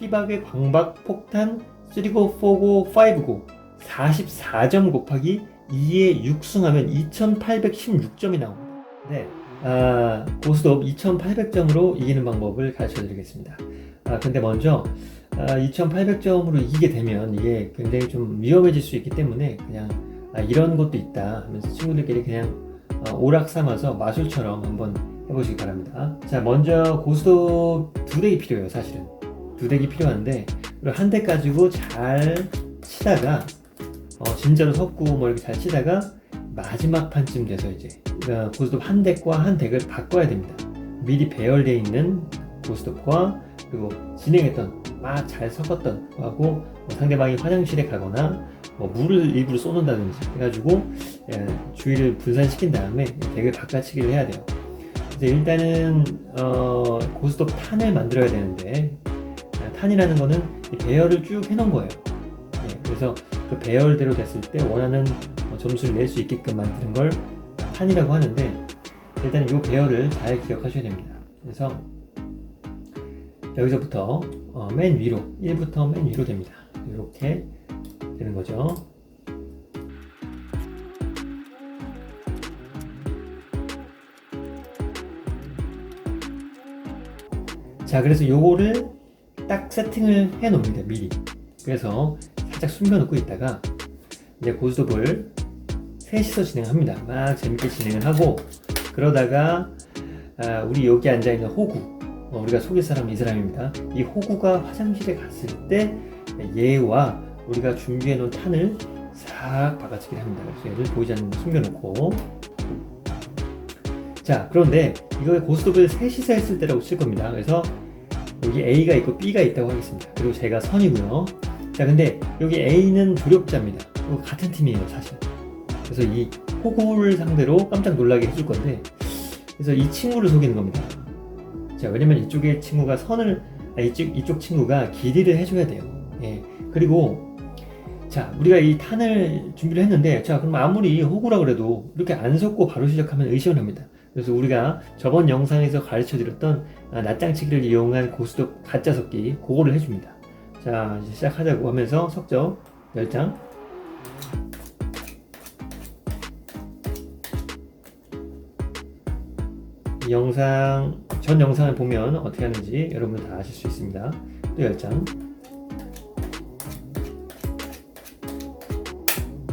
피박의 광박 폭탄 3고 4고 5고 44점 곱하기 2에 6승하면 2816점이 나옵니다. 네. 아, 고스톱 2800점으로 이기는 방법을 가르쳐 드리겠습니다. 아, 근데 먼저 아, 2800점으로 이기게 되면 이게 굉장히 좀 위험해질 수 있기 때문에 그냥 아, 이런 것도 있다 하면서 친구들끼리 그냥 어, 오락 삼아서 마술처럼 한번 해보시기 바랍니다. 자, 먼저 고스톱 두 대기 필요해요, 사실은. 두 대기 필요한데, 한대 가지고 잘 치다가, 어, 진짜로 섞고 뭐 이렇게 잘 치다가, 마지막 판쯤 돼서 이제, 그러니까 고스톱 한 덱과 한 덱을 바꿔야 됩니다. 미리 배열되어 있는 고스톱과, 그리고 진행했던, 막 잘 섞었던 거하고, 뭐 상대방이 화장실에 가거나, 뭐 물을 일부러 쏟는다든지 해가지고, 예, 주의를 분산시킨 다음에 덱을 바꿔치기를 해야 돼요. 이제 일단은 어, 고스톱 탄을 만들어야 되는데 아, 탄이라는 거는 이 배열을 쭉 해놓은 거예요. 예, 그래서 그 배열대로 됐을 때 원하는 어, 점수를 낼 수 있게끔 만드는 걸 탄이라고 하는데 일단 이 배열을 잘 기억하셔야 됩니다. 그래서 여기서부터 어, 맨 위로 1부터 맨 위로 됩니다. 이렇게 되는 거죠. 자, 그래서 요거를 딱 세팅을 해 놓습니다, 미리. 그래서 살짝 숨겨놓고 있다가 이제 고스톱을 셋이서 진행합니다. 막 재밌게 진행을 하고 그러다가 아, 우리 여기 앉아 있는 호구, 어, 우리가 속일 사람은 이 사람입니다. 이 호구가 화장실에 갔을 때 얘와 우리가 준비해 놓은 탄을 싹 바꿔치기를 합니다. 그래서 얘를 보이지 않는 데 숨겨놓고 자 그런데 이거 고스톱을 셋이서 했을 때라고 칠 겁니다. 그래서 여기 A가 있고 B가 있다고 하겠습니다. 그리고 제가 선이고요. 자 근데 여기 A는 조력자입니다. 같은 팀이에요 사실. 그래서 이 호구를 상대로 깜짝 놀라게 해줄 건데 그래서 이 친구를 속이는 겁니다. 자 왜냐면 이쪽에 친구가 선을 아, 이쪽 이쪽 친구가 길이를 해줘야 돼요. 예 그리고 자 우리가 이 탄을 준비를 했는데 자 그럼 아무리 호구라 그래도 이렇게 안 섞고 바로 시작하면 의시원합니다. 그래서 우리가 저번 영상에서 가르쳐 드렸던 아, 낫장치기를 이용한 고스톱 가짜 섞기 그거를 해줍니다. 자 이제 시작하자고 하면서 섞죠 10장 이 영상 전 영상을 보면 어떻게 하는지 여러분 다 아실 수 있습니다. 또 10장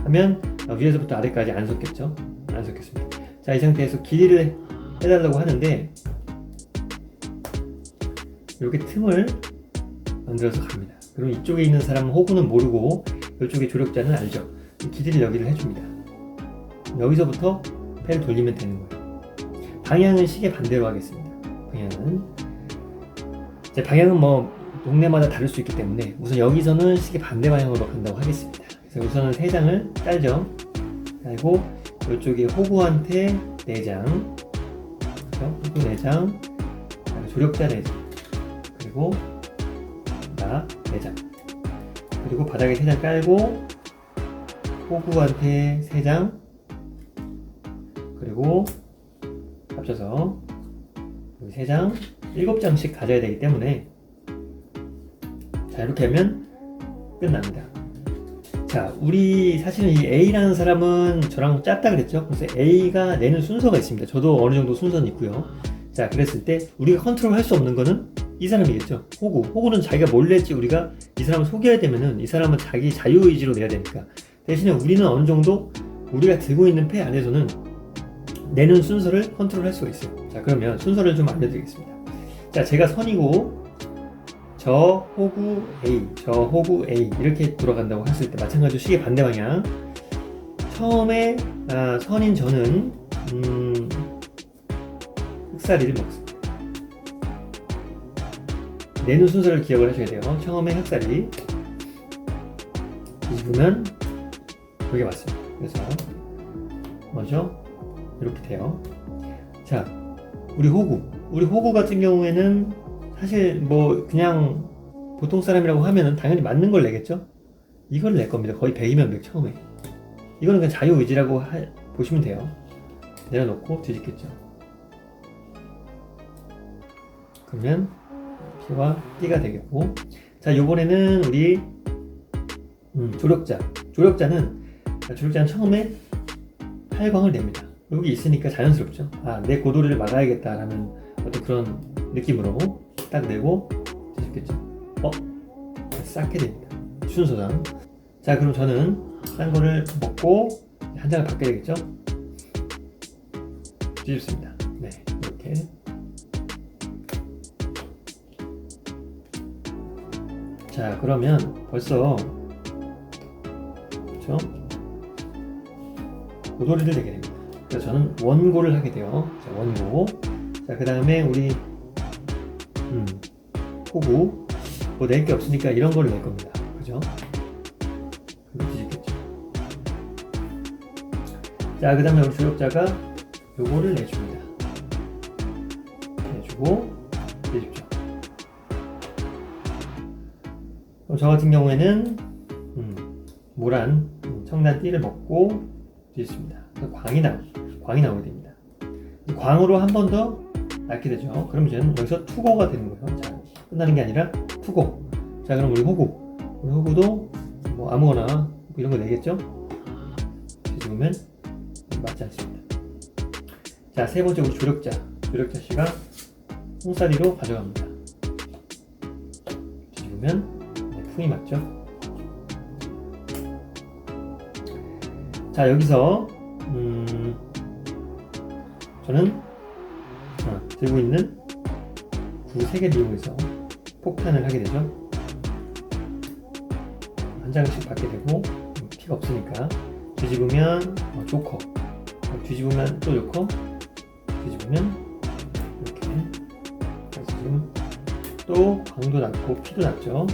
하면 어, 위에서부터 아래까지 안 섞였죠? 안 섞였습니다. 자, 이 상태에서 길이를 해달라고 하는데 이렇게 틈을 만들어서 갑니다. 그럼 이쪽에 있는 사람은 호구는 모르고 이쪽에 조력자는 알죠. 길이를 여기를 해줍니다. 여기서부터 펜을 돌리면 되는 거예요. 방향은 시계 반대로 하겠습니다. 방향은 방향은 뭐 동네마다 다를 수 있기 때문에 우선 여기서는 시계 반대 방향으로 간다고 하겠습니다. 그래서 우선은 세 장을 깔죠. 깔고 이쪽에 호구한테 네 장, 그렇죠? 호구 네 장, 그다음에 조력자 네 장, 그리고 나네 장, 그리고 바닥에 세장 깔고 호구한테 세 장, 그리고 합쳐서 여기 세 장, 일곱 장씩 가져야 되기 때문에 자 이렇게 하면 끝납니다. 자, 우리 사실은 이 A라는 사람은 저랑 짰다 그랬죠? 그래서 A가 내는 순서가 있습니다. 저도 어느 정도 순서는 있고요. 자, 그랬을 때 우리가 컨트롤 할 수 없는 거는 이 사람이겠죠. 호구. 호구는 자기가 뭘 낼지 우리가 이 사람을 속여야 되면은 이 사람은 자기 자유의지로 내야 되니까. 대신에 우리는 어느 정도 우리가 들고 있는 패 안에서는 내는 순서를 컨트롤 할 수가 있어요. 자, 그러면 순서를 좀 알려드리겠습니다. 자, 제가 선이고 저 호구 A, 저 호구 A 이렇게 돌아간다고 했을 때 마찬가지로 시계 반대 방향. 처음에 아, 선인 저는 음, 흑사리를 먹습니다. 내는 순서를 기억을 하셔야 돼요. 처음에 흑사리 뒤집으면 여기 맞습니다. 그래서 뭐죠? 이렇게 돼요. 자, 우리 호구. 우리 호구 같은 경우에는 사실 뭐 그냥 보통 사람이라고 하면은 당연히 맞는 걸 내겠죠? 이걸 낼 겁니다. 거의 100이면 100 처음에. 이거는 그냥 자유의지라고 하- 보시면 돼요. 내려놓고 뒤집겠죠. 그러면 P와 D가 되겠고. 자, 자, 요번에는 우리 음, 조력자. 조력자는 자, 조력자는 처음에 8광을 냅니다. 여기 있으니까 자연스럽죠. 아, 내 고도리를 막아야겠다 라는 어떤 그런 느낌으로 딱 내고 뒤집겠죠. 어? 쌓게 됩니다. 순서상. 자, 그럼 저는 딴 거를 먹고 한 장을 바꿔야겠죠? 뒤집습니다. 네, 이렇게. 자, 그러면 벌써 그렇죠? 고도리를 내게 됩니다. 그래서 저는 원고를 하게 돼요. 자, 원고. 자, 그 다음에 우리 음, 호구. 뭐 낼 게 없으니까 이런 거를 낼 겁니다. 그죠? 뒤집겠죠. 자, 그 다음에 우리 조력자가 요거를 내줍니다. 내주고 저 같은 경우에는 음, 모란 음, 청란 띠를 먹고. 그래서 광이 나 광이 나오게 됩니다. 이 광으로 한 번더 낳게 되죠. 그럼 이제는 여기서 투고가 되는 거예요. 자, 끝나는 게 아니라 투고. 자, 그럼 우리 호구. 우리 호구도 뭐 아무거나 뭐 이런 거 내겠죠? 뒤집으면 맞지 않습니다. 자, 세 번째 우리 조력자. 조력자 씨가 홍사리로 가져갑니다. 뒤집으면 네, 풍이 맞죠? 자, 여기서 음, 저는 어, 들고 있는 구세 개를 이용해서 폭탄을 하게 되죠. 한 장씩 받게 되고 음, 피가 없으니까 뒤집으면 어, 조커 어, 뒤집으면 또 조커 뒤집으면 이렇게 그래서 지금 또 광도 났고 피도 났죠.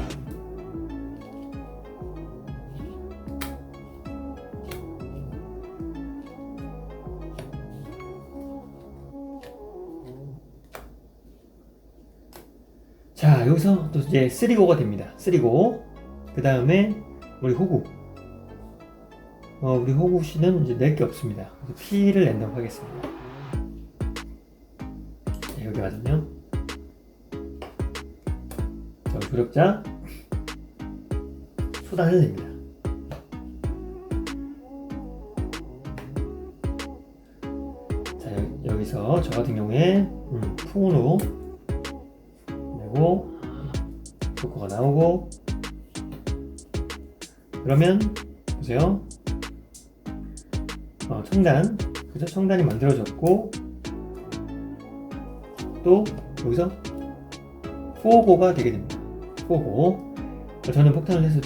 자 여기서 또 이제 쓰리고가 됩니다. 쓰리고 그 다음에 우리 호구 어, 우리 호구 씨는 이제 낼 게 없습니다. 그래서 피를 낸다고 하겠습니다. 네, 여기 맞으면 자, 조력자 소단을 냅니다. 자 여- 여기서 저 같은 경우에 음, 풍으로 내고 조커가 나오고. 그러면 보세요. 어, 청단. 그죠 청단이 만들어졌고 또 여기서 포고가 되게 됩니다. 포고. 저는 폭탄을 해서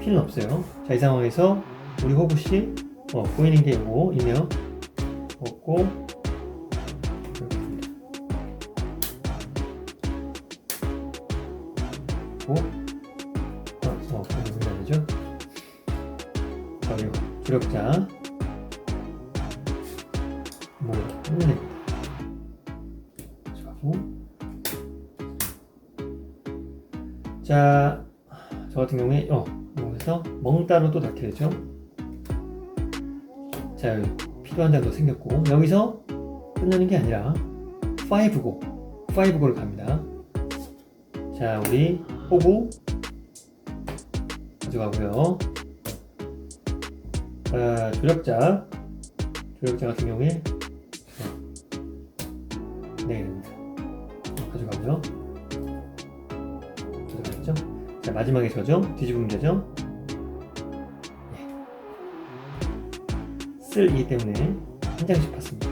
필요는 없어요. 자 이 상황에서 우리 호구씨 어, 보이는 게 이거 이네요? 먹고 자, 그리고 주력자 뭐 끝내냅니다. 하고 자, 저 같은 경우에 어, 여기서 멍따로 또 닿게 되죠. 자, 여기 피도 한장더 생겼고 여기서 끝나는 게 아니라 5고 5고를 갑니다. 자, 우리 호구 가져가고요. 아, 조력자 조력자 같은 경우에 네 됩니다. 가져가고요. 가져가겠죠? 자 마지막에 저죠? 뒤집으면 되죠? 네. 쓸이기 때문에 한 장씩 받습니다.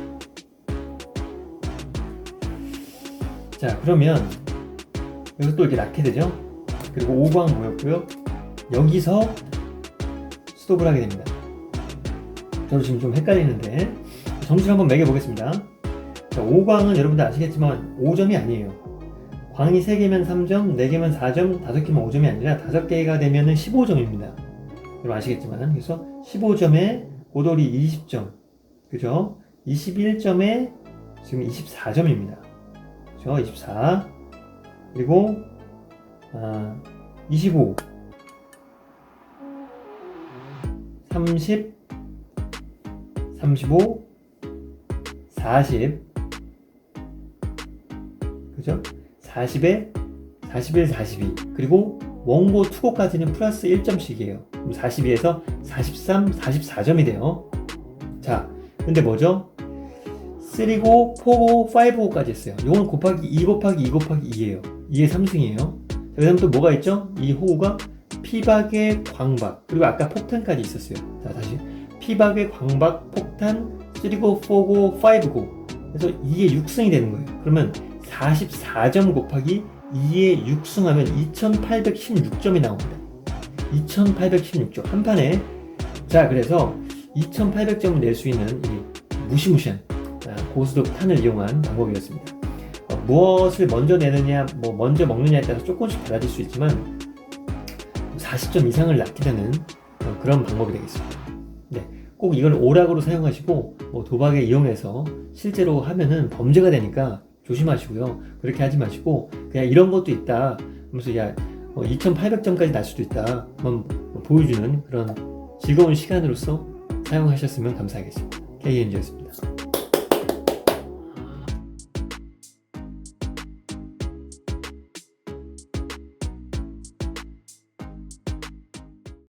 자 그러면 여기서 또 이렇게 낳게 되죠? 그리고 5광 모였고요. 여기서 스톱을 하게 됩니다. 저도 지금 좀 헷갈리는데 점수를 한번 매겨보겠습니다. 자, 5광은 여러분들 아시겠지만 5점이 아니에요. 광이 3개면 3점, 4개면 4점, 5개면 5점이 아니라 5개가 되면 15점입니다. 여러분 아시겠지만 그래서 15점에 고돌이 20점, 그죠? 21점에 지금 24점입니다. 그죠? 24 그리고 아, 25 30 35 40 그죠? 40에 41 42 그리고 원고 투고까지는 플러스 1점씩이에요. 그럼 42에서 43, 44점이 돼요. 자, 근데 뭐죠? 3고, 4고, 5고까지 했어요. 이건 곱하기 2 곱하기 2 곱하기 2예요. 2의 3승이에요. 자, 그 다음 또 뭐가 있죠? 이 호우가 피박의 광박, 그리고 아까 폭탄까지 있었어요. 자, 다시. 피박의 광박, 폭탄, 3고, 4고, 5고. 그래서 2의 6승이 되는 거예요. 그러면 44점 곱하기 2의 6승하면 2816점이 나옵니다. 2816점. 한 판에. 자, 그래서 2800점을 낼 수 있는 이 무시무시한 아, 고수도 탄을 이용한 방법이었습니다. 어, 무엇을 먼저 내느냐, 뭐 먼저 먹느냐에 따라서 조금씩 달라질 수 있지만 40점 이상을 낳게 되는 어, 그런 방법이 되겠습니다. 네, 꼭 이걸 오락으로 사용하시고 뭐 도박에 이용해서 실제로 하면은 범죄가 되니까 조심하시고요. 그렇게 하지 마시고 그냥 이런 것도 있다. 하면서 야 2,800점까지 날 수도 있다. 한번 보여주는 그런 즐거운 시간으로서 사용하셨으면 감사하겠습니다. KNG였습니다.